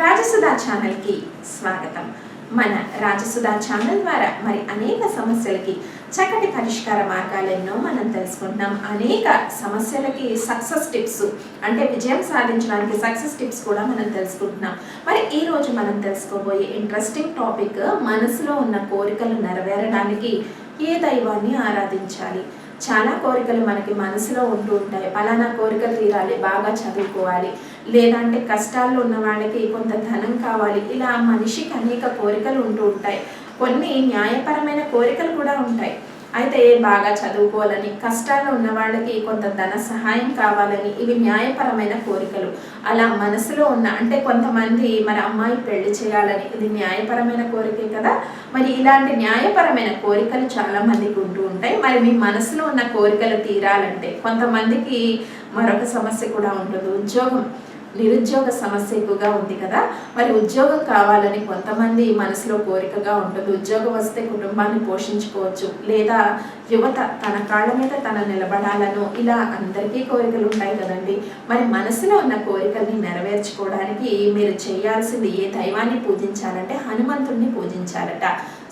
రాజసుధా ఛానల్కి స్వాగతం. మన రాజసుధా ఛానల్ ద్వారా మరి అనేక సమస్యలకి చక్కటి పరిష్కార మార్గాలు ఎన్నో మనం తెలుసుకుంటున్నాం. అనేక సమస్యలకి సక్సెస్ టిప్స్ అంటే విజయం సాధించడానికి సక్సెస్ టిప్స్ కూడా మనం తెలుసుకుంటున్నాం. మరి ఈ రోజు మనం తెలుసుకోబోయే ఇంట్రెస్టింగ్ టాపిక్ మనసులో ఉన్న కోరికలు నెరవేరడానికి ఏ దైవాన్ని ఆరాధించాలి? చాలా కోరికలు మనకి మనసులో ఉంటూ ఉంటాయి. పలానా కోరికలు తీరాలి బాగా చదువుకోవాలి లేదంటే కష్టాల్లో ఉన్న వాళ్ళకి కొంత ధనం కావాలి. ఇలా మనిషికి అనేక కోరికలు ఉంటూ ఉంటాయి. కొన్ని న్యాయపరమైన కోరికలు కూడా ఉంటాయి. అయితే బాగా చదువుకోవాలని కష్టాల్లో ఉన్న వాళ్ళకి కొంత ధన సహాయం కావాలని ఇవి న్యాయపరమైన కోరికలు. అలా మనసులో ఉన్న అంటే కొంతమంది మరి అమ్మాయి పెళ్ళి చేయాలని ఇది న్యాయపరమైన కోరికే కదా? మరి ఇలాంటి న్యాయపరమైన కోరికలు చాలా మందికి ఉంటూ ఉంటాయి. మరి మీ మనసులో ఉన్న కోరికలు తీరాలంటే కొంతమందికి మరొక సమస్య కూడా ఉంటుంది ఉద్యోగం. నిరుద్యోగ సమస్య ఎక్కువగా ఉంది కదా. మరి ఉద్యోగం కావాలని కొంతమంది మనసులో కోరికగా ఉంటుంది. ఉద్యోగం వస్తే కుటుంబాన్ని పోషించుకోవచ్చు. లేదా యువత తన కాళ్ళ మీద తన నిలబడాలను ఇలా అందరికీ కోరికలు ఉంటాయి కదండి. మరి మనసులో ఉన్న కోరికల్ని నెరవేర్చుకోవడానికి మీరు చేయాల్సింది ఏ దైవాన్ని పూజించాలంటే హనుమంతుణ్ణి పూజించాలట.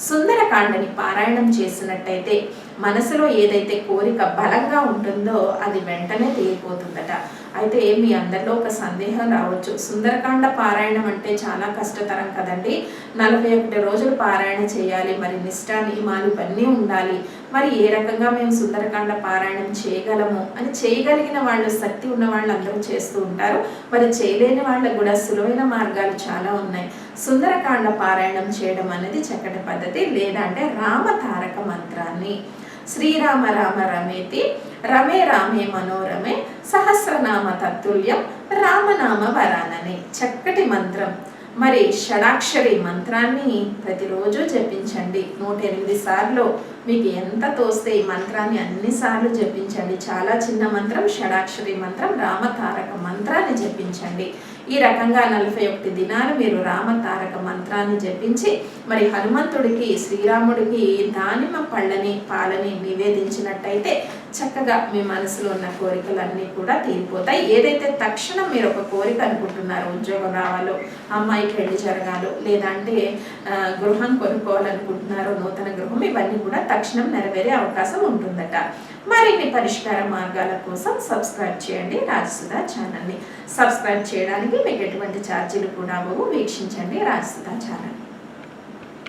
సుందరకాండని పారాయణం చేసినట్టయితే మనసులో ఏదైతే కోరిక బలంగా ఉంటుందో అది వెంటనే తీరిపోతుందట అయితే మీ అందరిలో ఒక సందేహం రావచ్చు. సుందరకాండ పారాయణం అంటే చాలా కష్టతరం కదండి. నలభై ఒకటి రోజులు పారాయణ చేయాలి. మరి నిష్ట నియమాలు ఇవన్నీ ఉండాలి. మరి ఏ రకంగా మేము సుందరకాండ పారాయణం చేయగలము అని చేయగలిగిన వాళ్ళు శక్తి ఉన్న వాళ్ళు అందరూ చేస్తూ ఉంటారు. మరి చేయలేని వాళ్ళకు కూడా సులువైన మార్గాలు చాలా ఉన్నాయి. సుందరకాండ పారాయణం చేయడం అనేది చక్కటి పద్ధతి లేదంటే రామ తారక మంత్రాన్ని. శ్రీరామ రామ రమేతి రమే రామే మనోరమే సహస్రనామ తత్తుల్యం రామనామ వరానని. చక్కటి మంత్రం. మరి షడాక్షరి మంత్రాన్ని ప్రతిరోజు జపించండి. నూట ఎనిమిది సార్లు మీకు ఎంత తోస్తే ఈ మంత్రాన్ని అన్నిసార్లు జపించండి. చాలా చిన్న మంత్రం షడాక్షరి మంత్రం రామతారక మంత్రాన్ని జపించండి. ఈ రకంగా నలభై ఒకటి దినాలు మీరు రామతారక మంత్రాన్ని జపించి మరి హనుమంతుడికి శ్రీరాముడికి దానిమ్మ పళ్ళని పాలని నివేదించినట్టయితే చక్కగా మీ మనసులో ఉన్న కోరికలన్నీ కూడా తీరిపోతాయి. ఏదైతే తక్షణం మీరు ఒక కోరిక అనుకుంటున్నారో ఉద్యోగం రావాలో అమ్మాయి పెళ్ళి జరగాలో లేదంటే గృహం కొనుక్కోవాలనుకుంటున్నారో నూతన గృహం ఇవన్నీ కూడా తక్షణం నెరవేరే అవకాశం ఉంటుందట. మరిన్ని పరిష్కార మార్గాల కోసం సబ్స్క్రైబ్ చేయండి రాజసుధా ఛానల్ని. సబ్స్క్రైబ్ చేయడానికి మీకు ఎటువంటి ఛార్జీలు కూడా అవ్వవు. వీక్షించండి రాజసుధా ఛానల్.